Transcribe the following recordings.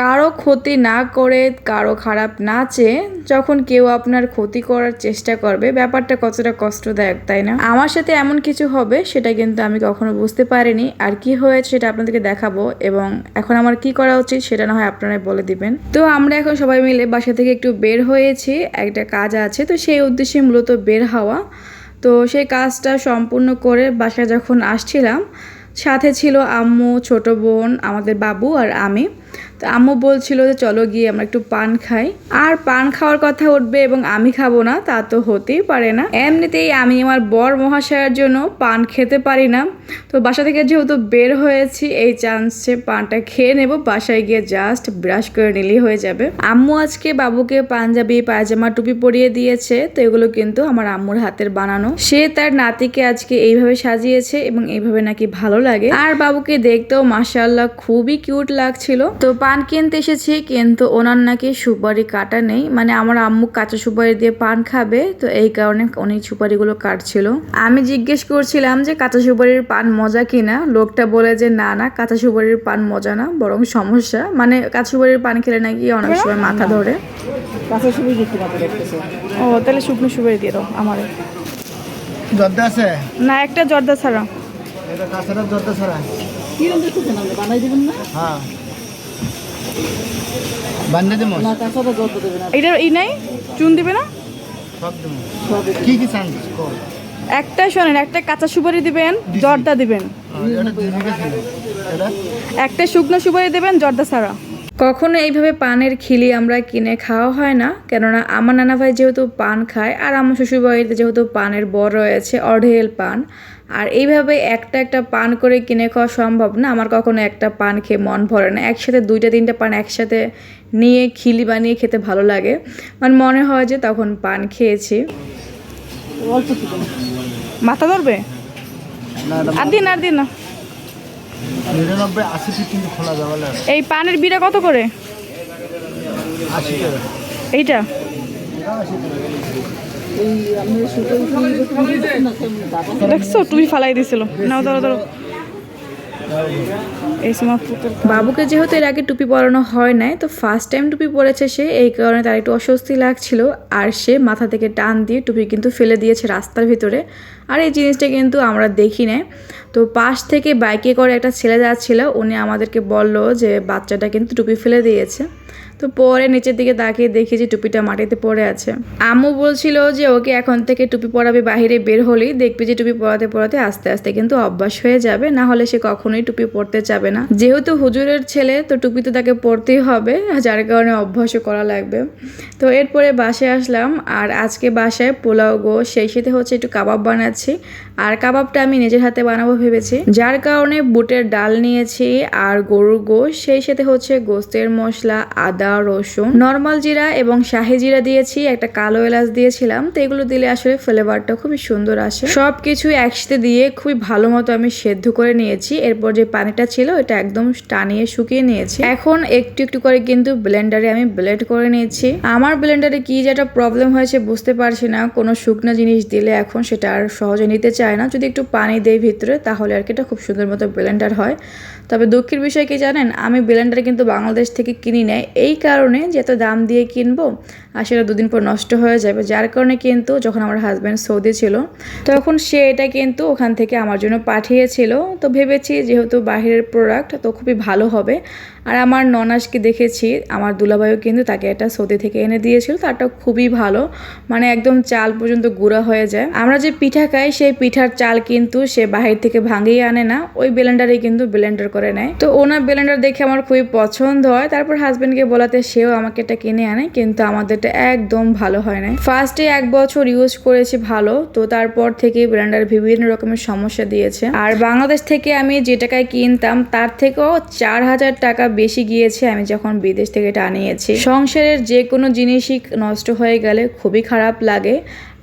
কারও ক্ষতি না করে, কারও খারাপ না চেয়ে যখন কেউ আপনার ক্ষতি করার চেষ্টা করবে, ব্যাপারটা কতটা কষ্টদায়ক, তাই না? আমার সাথে এমন কিছু হবে, সেটা কিন্তু আমি কখনো বুঝতে পারিনি। আর কি হয়েছে সেটা আপনাদেরকে দেখাবো এবং এখন আমার কি করা উচিত সেটা না হয় আপনারা বলে দিবেন। তো আমরা এখন সবাই মিলে বাসা থেকে একটু বের হয়েছি, একটা কাজ আছে, তো সেই উদ্দেশ্যে মূলত বের হওয়া। তো সেই কাজটা সম্পূর্ণ করে বাসায় যখন আসছিলাম, সাথে ছিল আম্মু, ছোট বোন, আমাদের বাবু আর আমি। তো আম্মু বলছিল যে চলো গিয়ে আমরা একটু পান খাই। আর পান খাওয়ার কথা উঠবে এবং আমি খাব না, তা তো হতেই পারে না। এমনিতেই আমি আমার বর মহাশয়ের জন্য পান খেতে পারি না। তো বাসা থেকে যেহেতু বের হয়েছি, এই চান্সে পানটা খেয়ে নেব। বাসায় গিয়ে জাস্ট ব্রাশ করে নিলেই হয়ে যাবে। আম্মু আজকে বাবুকে পাঞ্জাবি, পায়জামা, টুপি পরিয়ে দিয়েছে, তো এগুলো কিন্তু আমার আম্মুর হাতের বানানো। সে তার নাতিকে আজকে এইভাবে সাজিয়েছে এবং এইভাবে নাকি ভালো লাগে। আর বাবুকে দেখতেও মাসাল্লাহ খুবই কিউট লাগছিল। তো পান কিনতে এসেছি কিন্তু ওনার নাকি সুপারি কাটা নেই। মানে আমার আম্মু কাঁচা সুপারি দিয়ে পান খাবে তো এই কারণে উনি সুপারিগুলো কাটছিল। আমি জিজ্ঞেস করছিলাম যে কাঁচা সুপারির পান মজা কিনা? লোকটা বলে যে না না কাঁচা সুপারির পান মজা না বরং সমস্যা। মানে কাঁচা সুপারির পান খেলে নাকি অনেক সময় মাথা ধরে। কাঁচা ও তাহলে শুকনো সুপারি দিয়ে দাও আমার। জর্দা আছে? না একটা জর্দা ছাড়া। এটা কাঁচাটা জর্দা ছাড়া। দেখতেছেন বানাই দেবেন না? হ্যাঁ। দেবো না। এটা ই নাই? চুন দিবে না? সব দেবো। কি কি চান? একটা শোনেন একটা কাঁচা সুপারি দিবেন জর্দা দিবেন। একটা শুকনো সুপারি দেবেন জর্দা ছাড়া। কখনো এইভাবে পানের খিলি আমরা কিনে খাওয়া হয় না কেননা আমার নানা ভাই যেহেতু পান খায় আর আমার শ্বশুরবাড়িতে যেহেতু পানের বর রয়েছে অঢেল পান আর এইভাবে একটা একটা পান করে কিনে খাওয়া সম্ভব না। আমার কখনো একটা পান খেয়ে মন ভরে না। একসাথে দুইটা তিনটা পান একসাথে নিয়ে খিলি বানিয়ে খেতে ভালো লাগে। মানে মনে হয় যে তখন পান খেয়েছি। মাথা ধরবে? আর দিন আর দিন না। এই পানের বিড়া কত করে? এইটা? দেখছ? তুমি ফালাই দিছিল। নাও, ধরো ধরো। বাবুকে যেহেতু এর আগে টুপি পরানো হয় নাই, তো ফার্স্ট টাইম টুপি পরেছে সে, এই কারণে তার একটু অস্বস্তি লাগছিল। আর সে মাথা থেকে টান দিয়ে টুপি কিন্তু ফেলে দিয়েছে রাস্তার ভিতরে। আর এই জিনিসটা কিন্তু আমরা দেখি নাই। তো পাশ থেকে বাইকে করে একটা ছেলে যাচ্ছিল, উনি আমাদেরকে বলল যে, বাচ্চাটা কিন্তু টুপি ফেলে দিয়েছে। তো পরে নিচের দিকে তাকিয়ে দেখি যে টুপিটা মাটিতে পড়ে আছে। আম্মু বলছিল যে ওকে এখন থেকে টুপি পরাবে বাইরে বের হলেই দেখবি যে টুপি পরাতে পরাতে আস্তে আস্তে কিন্তু অভ্যাস হয়ে যাবে, না হলে সে কখনোই টুপি পরতে যাবে না। যেহেতু হুজুরের ছেলে, তো টুপি তো তাকে পরতেই হবে, যার কারণে অভ্যাসও করা লাগবে। তো এরপরে বাসায় আসলাম, আর আজকে বাসায় পোলাও গো, সেই সাথে হচ্ছে একটু কাবাব বানাচ্ছি। আর কাবাবটা আমি নিজের হাতে বানাবো ভেবেছি। যার কারণে বুটের ডাল নিয়েছি আর গরুর গোশ, সেই সাথে হচ্ছে গোস্তের মশলা, আদা রসুন, নর্মাল জিরা এবং শাহি জিরা দিয়েছি, একটা কালো এলাচ দিয়েছিলাম। তো এগুলো দিলে আসলে ফ্লেভারটা খুবই সুন্দর আসে। সব কিছু একসাথে দিয়ে খুবই ভালো মতো আমি সেদ্ধ করে নিয়েছি। এরপর যে পানিটা ছিল, এটা একদম টানিয়ে শুকিয়ে নিয়েছি। এখন একটু একটু করে কিন্তু ব্লেন্ডারে আমি ব্লেন্ড করে নিয়েছি। আমার ব্লেন্ডারে কি যে একটা প্রবলেম হয়েছে বুঝতে পারছি না। কোনো শুকনো জিনিস দিলে এখন সেটা আর সহজে নিতে চায় না। যদি একটু পানি দেয় ভিতরে, তাহলে আর কি এটা খুব সুন্দর মতো ব্লেন্ডার হয়। তবে দুঃখের বিষয় কি জানেন? আমি ব্লেন্ডার কিন্তু বাংলাদেশ থেকে কিনি নেয় এই কারণে যে এত দাম দিয়ে কিনবো আর সেটা দুদিন পর নষ্ট হয়ে যাবে। যার কারণে কিন্তু যখন আমার হাজব্যান্ড সৌদি ছিল, তখন সে এটা কিন্তু ওখান থেকে আমার জন্য পাঠিয়েছিল। তো ভেবেছি যেহেতু বাহিরের প্রোডাক্ট তো খুবই ভালো হবে। আর আমার ননাসকে দেখেছি, আমার দুলাভাইও কিন্তু তাকে এটা সৌদি থেকে এনে দিয়েছিল। তারটা খুবই ভালো মানে একদম চাল পর্যন্ত গুঁড়া হয়ে যায়। আমরা যে পিঠা খাই, সেই পিঠার চাল কিন্তু সে বাহির থেকে ভাঙিয়ে আনে না। ওই ব্লেন্ডারে কিন্তু ব্লেন্ডার করে নেয়। তো ওনার ব্লেন্ডার দেখে আমার খুবই পছন্দ হয়। তারপর হাজবেন্ডকে বলাতে সেও আমাকে এটা কিনে আনে। কিন্তু আমাদেরটা একদম ভালো হয় না ফার্স্টে এক বছর ইউজ করেছি ভালো, তো তারপর থেকে ব্র্যান্ডার বিভিন্ন রকমের সমস্যা দিয়েছে। আর বাংলাদেশ থেকে আমি যে টাকায় কিনতাম, তার থেকেও চার হাজার টাকা বেশি গিয়েছে আমি যখন বিদেশ থেকে এটা আনিয়েছি সংসারের যে কোনো জিনিসই নষ্ট হয়ে গেলে খুবই খারাপ লাগে।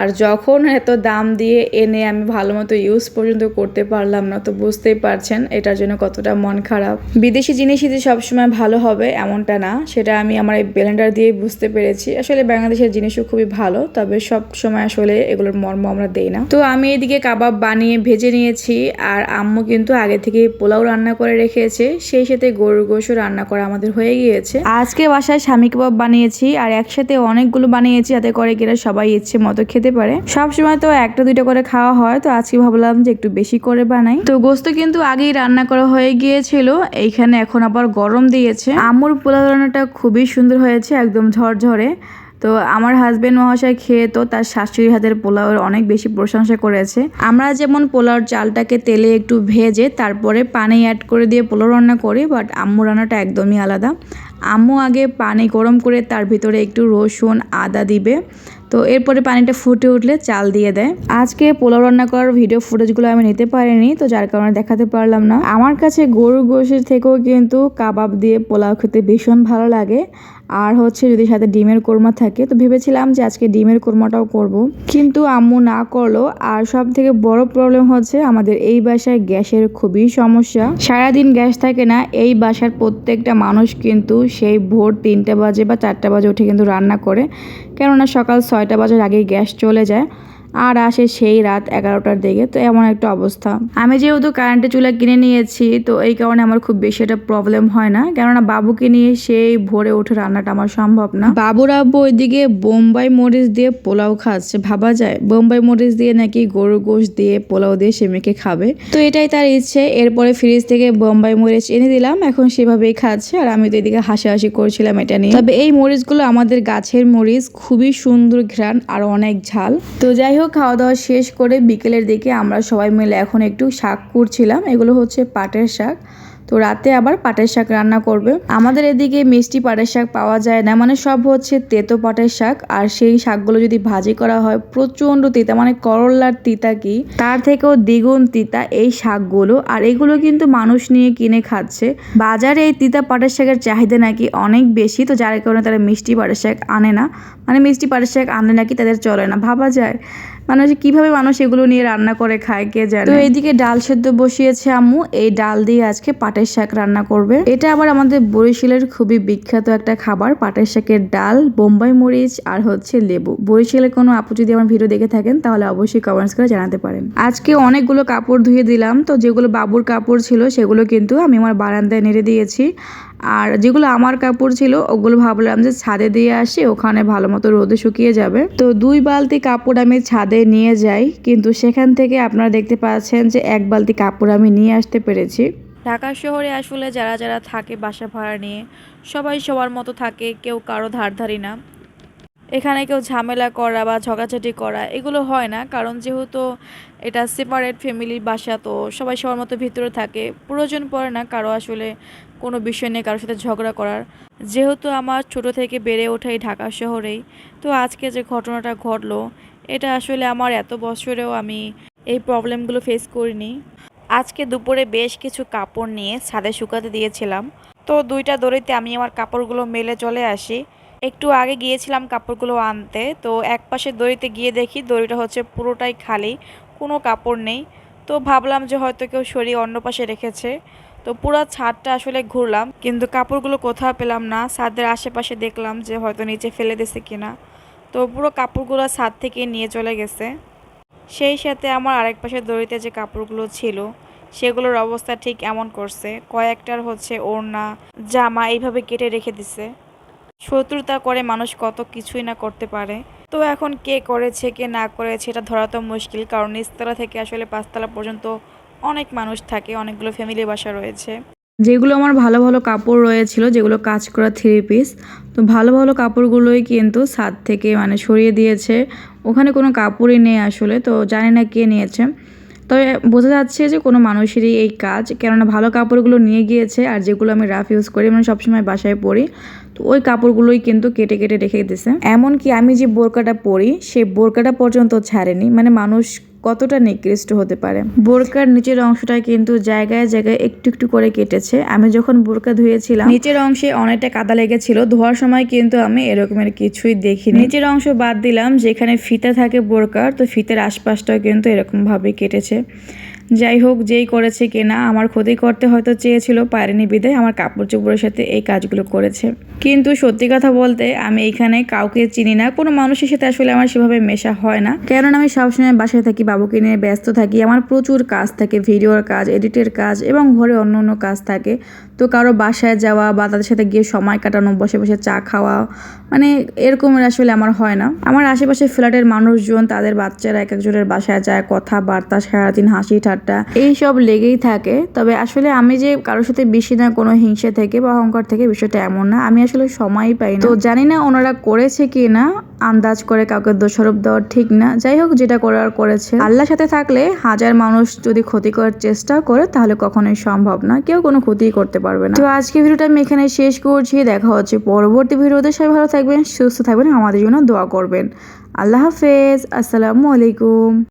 আর যখন এত দাম দিয়ে এনে আমি ভালো মতো ইউজ পর্যন্ত করতে পারলাম না, তো বুঝতেই পারছেন এটার জন্য কতটা মন খারাপ। বিদেশি জিনিসই যে সবসময় ভালো হবে এমনটা না, সেটা আমি আমার এই ব্লেন্ডার দিয়ে বুঝতে পেরেছি। আসলে বাংলাদেশের জিনিসও খুবই ভালো, তবে সব সময় আসলে এগুলোর মর্ম আমরা দেই না। তো আমি এদিকে কাবাব বানিয়ে ভেজে নিয়েছি, আর আম্মু কিন্তু আগে থেকে পোলাও রান্না করে রেখেছে, সেই সাথে গরুর গোশও রান্না করা আমাদের হয়ে গিয়েছে। আজকে বাসায় স্বামী কাবাব বানিয়েছি, আর একসাথে অনেকগুলো বানিয়েছি, যাতে করে কিনা সবাই ইচ্ছে মতো খেতে পারে। সব সময় তো একটা, দুইটা করে খাওয়া হয়, তো আজকে ভাবলাম যে একটু বেশি করে বানাই। তো গোস্ত কিন্তু আগেই রান্না করা হয়ে গিয়েছিল, এইখানে এখন আবার গরম দিয়েছে। আম্মুর পোলাও রান্নাটা খুবই সুন্দর হয়েছে, একদম ঝরঝরে। তো আমার হাজবেন্ড মহাশয় খেয়ে তো তার শাশুড়ির হাতের পোলাওয়ের অনেক বেশি প্রশংসা করেছে। আমরা যেমন পোলাওর চালটাকে তেলে একটু ভেজে তারপরে পানি অ্যাড করে দিয়ে পোলাও রান্না করি বাট আম্মু রান্নাটা একদমই আলাদা। আম্মু আগে পানি গরম করে তার ভিতরে একটু রসুন, আদা দিবে। তো এরপরে পানিটা ফুটে উঠলে চাল দিয়ে দেয়। আজকে পোলাও রান্না করার ভিডিও ফুটেজগুলো আমি নিতে পারিনি, তো যার কারণে দেখাতে পারলাম না। আমার কাছে গরুর গোশের থেকেও কিন্তু কাবাব দিয়ে পোলাও খেতে ভীষণ ভালো লাগে। আর হচ্ছে যদি সাথে ডিমের কোরমা থাকে, তো ভেবেছিলাম যে আজকে ডিমের কোরমাটাও করব। কিন্তু আম্মু না করল, আর সব থেকে বড় প্রবলেম হচ্ছে আমাদের এই বাসায় গ্যাসের খুবই সমস্যা। সারাদিন গ্যাস থাকে না, এই বাসার প্রত্যেকটা মানুষ কিন্তু সেই ভোর তিনটা বাজে বা চারটা বাজে উঠে কিন্তু রান্না করে। কেননা সকাল ছয়টা বাজার আগেই গ্যাস চলে যায়। আর আসে সেই রাত এগারোটার দিকে। তো এমন একটা অবস্থা। আমি যেহেতু কারেন্টের চুলা কিনে নিয়েছি, তো এই কারণে আমার খুব বেশি একটা প্রবলেম হয় না। কেননা বাবুকে নিয়ে সেই ভোরে উঠে রান্নাটা আমার সম্ভব না। বাবুর আব্বু ওইদিকে বোম্বাই মরিচ দিয়ে পোলাও খাচ্ছে, ভাবা যায়। বোম্বাই মরিচ দিয়ে নাকি গরুর গোশ দিয়ে পোলাও দিয়ে সে মেখে খাবে। তো এটাই তার ইচ্ছে। এরপরে ফ্রিজ থেকে বোম্বাই মরিচ এনে দিলাম। এখন সেভাবেই খাচ্ছে আর আমি তো এদিকে হাসাহাসি করছিলাম এটা নিয়ে। তবে এই মরিচগুলো আমাদের গাছের মরিচ, খুবই সুন্দর ঘ্রাণ আর অনেক ঝাল। তো যাই হোক খাওয়া দাওয়া শেষ করে বিকেলের দিকে আমরা সবাই মিলে এখন একটু শাক করছিলাম এগুলো হচ্ছে পাটের শাক। তো রাতে আবার পাটের শাক রান্না করবে। আমাদের এদিকে মিষ্টি পাটের শাক পাওয়া যায় না। মানে সব হচ্ছে তেতো পাটের শাক। আর সেই শাকগুলো যদি ভাজি করা হয়, প্রচণ্ড তিতা মানে করল্লার তিতা কি? তার থেকেও দ্বিগুণ তিতা এই শাকগুলো। আর এগুলো কিন্তু মানুষ নিয়ে কিনে খাচ্ছে। বাজারে এই তিতা পাটের শাকের চাহিদা নাকি অনেক বেশি। তো যার কারণে তারা মিষ্টি পাটের শাক আনে না। মানে মিষ্টি পাটের শাক আনলে নাকি, তাদের চলে না। ভাবা যায়। মানুষ কীভাবে মানুষ এগুলো নিয়ে রান্না করে খায়, কে জানে? তো এইদিকে ডাল সেদ্ধ বসিয়েছে আম্মু। এই ডাল দিয়ে আজকে পাটের শাক রান্না করবে। এটা আবার আমাদের বরিশালের খুবই বিখ্যাত একটা খাবার, পাটের শাকের ডাল, বোম্বাই মরিচ আর হচ্ছে লেবু। বরিশালের কোনো আপু যদি আমার ভিডিও দেখে থাকেন, তাহলে অবশ্যই কমেন্টস করে জানাতে পারেন। আজকে অনেকগুলো কাপড় ধুয়ে দিলাম, তো যেগুলো বাবুর কাপড় ছিল, সেগুলো কিন্তু আমি আমার বারান্দায় নেড়ে দিয়েছি। আর যেগুলো আমার কাপড় ছিল, ওগুলো ভাবলাম যে ছাদে দিয়ে আসি, ওখানে ভালো মতো রোদে শুকিয়ে যাবে। তো দুই বালতি কাপড় আমি ছাদে নিয়ে যাই, কিন্তু সেখান থেকে আপনারা দেখতে পাচ্ছেন যে এক বালতি কাপড় আমি নিয়ে আসতে পেরেছি। ঢাকা শহরে আসলে যারা যারা থাকে বাসা ভাড়া নিয়ে, সবাই সবার মতো থাকে, কেউ কারও ধারধারি না। এখানে কেউ ঝামেলা করা বা ঝগড়াঝাটি করা, এগুলো হয় না। কারণ যেহেতু এটা সেপারেট ফ্যামিলির বাসা, তো সবাই সবার মতো ভিতরে থাকে। প্রয়োজন পড়ে না কারও আসলে কোনো বিষয় নিয়ে কারোর সাথে ঝগড়া করার। যেহেতু আমার ছোট থেকে বেড়ে ওঠা এই ঢাকা শহরেই, তো আজকে যে ঘটনাটা ঘটলো, এটা আসলে আমার এত বছরেও আমি এই প্রবলেমগুলো ফেস করিনি। আজকে দুপুরে বেশ কিছু কাপড় নিয়ে ছাদে শুকাতে দিয়েছিলাম। তো দুইটা দড়িতে আমি আমার কাপড়গুলো মেলে চলে আসি। একটু আগে গিয়েছিলাম কাপড়গুলো আনতে, তো এক পাশে দড়িতে গিয়ে দেখি দড়িটা হচ্ছে পুরোটাই খালি, কোনো কাপড় নেই। তো ভাবলাম যে হয়তো কেউ সরিয়ে অন্য পাশে রেখেছে। তো পুরো ছাদটা আসলে ঘুরলাম, কিন্তু কাপড়গুলো কোথাও পেলাম না। ছাদের আশেপাশে দেখলাম যে হয়তো নিচে ফেলে দিছে কিনা। তো পুরো কাপড়গুলো ছাদ থেকে নিয়ে চলে গেছে। সেই সাথে আমার আরেক পাশে দড়িতে যে কাপড়গুলো ছিল, সেগুলোর অবস্থা ঠিক এমন করছে। কয়েকটার হচ্ছে ওড়না, জামা এইভাবে কেটে রেখে দিছে। শত্রুতা করে মানুষ কত কিছুই না করতে পারে। তো এখন কে করেছে, কে না করেছে, এটা ধরা তো মুশকিল, কারণ নিচতলা থেকে আসলে পাঁচতলা পর্যন্ত অনেক মানুষ থাকে, অনেকগুলো ফ্যামিলি বাসা রয়েছে। যেগুলো আমার ভালো ভালো কাপড় রয়েছিল, যেগুলো কাজ করা থ্রি পিস তো ভালো ভালো কাপড়গুলোই কিন্তু ছাদ থেকে মানে সরিয়ে দিয়েছে। ওখানে কোনো কাপড়ই নেই আসলে, তো জানি না কে নিয়েছে। তবে বোঝা যাচ্ছে যে কোনো মানুষেরই এই কাজ, কেননা ভালো কাপড়গুলো নিয়ে গিয়েছে আর যেগুলো আমি রাফ ইউজ করি মানে সবসময় বাসায় পরি, তো ওই কাপড়গুলোই কিন্তু কেটে কেটে রেখে দিছে। এমনকি আমি যে বোরকাটা পরি, সেই বোরকাটা পর্যন্ত ছাড়েনি মানে মানুষ কতটা নিকৃষ্ট হতে পারে। বোরকার নিচের অংশটা কিন্তু জায়গায় জায়গায় একটু একটু করে কেটেছে। আমি যখন বোরকা ধুয়েছিলাম, নিচের অংশে অনেকটা কাদা লেগেছিল। ধোয়ার সময় কিন্তু আমি এরকমের কিছুই দেখিনি। নিচের অংশ বাদ দিলাম, যেখানে ফিতা থাকে বোরকার, তো ফিতার আশপাশটাও কিন্তু এরকম ভাবে কেটেছে। যাই হোক, যেই করেছে কিনা, আমার ক্ষতি করতে হয়তো চেয়েছিল, পারেনি বিদায়, আমার কাপড় চোপড়ের সাথে এই কাজগুলো করেছে। কিন্তু সত্যি কথা বলতে, আমি এখানে কাউকে চিনি না, কোনো মানুষের সাথে আসলে আমার সেভাবে মেশা হয় না। কেননা আমি সবসময় বাসায় থাকি, বাবুকে নিয়ে ব্যস্ত থাকি, আমার প্রচুর কাজ থাকে, ভিডিওর কাজ, এডিটের কাজ এবং ঘরে অন্য অন্য কাজ থাকে। তো কারও বাসায় যাওয়া বা তাদের সাথে গিয়ে সময় কাটানো, বসে বসে চা খাওয়া মানে এরকমের আসলে আমার হয় না। আমার আশেপাশে ফ্ল্যাটের মানুষজন, তাদের বাচ্চারা এক একজনের বাসায় যায়, কথাবার্তা, সারাদিন হাসি ঠাট্টা এইসব লেগেই থাকে। তবে আসলে আমি যে কারোর সাথে বেশি না কোনো হিংসা থেকে বা অহংকার থেকে বিষয়টা এমন না। আমি আসলে সময়ই পাই না। তো জানি না ওনারা করেছে কি না আন্দাজ করে কাউকে দোষারোপ দেওয়া ঠিক না। যাই হোক, যেটা করার করেছে। আল্লাহর সাথে থাকলে হাজার মানুষ যদি ক্ষতি করার চেষ্টা করে, তাহলে কখনোই সম্ভব না। কেউ কোনো ক্ষতি করতে পারবে না। তো আজকে ভিডিওটা আমি এখানে শেষ করছি। দেখা হচ্ছে পরবর্তী ভিডিওতে। সবাই ভালো থাকবেন, সুস্থ থাকবেন। আমাদের জন্য দোয়া করবেন। আল্লাহ হাফেজ। আসসালামু আলাইকুম।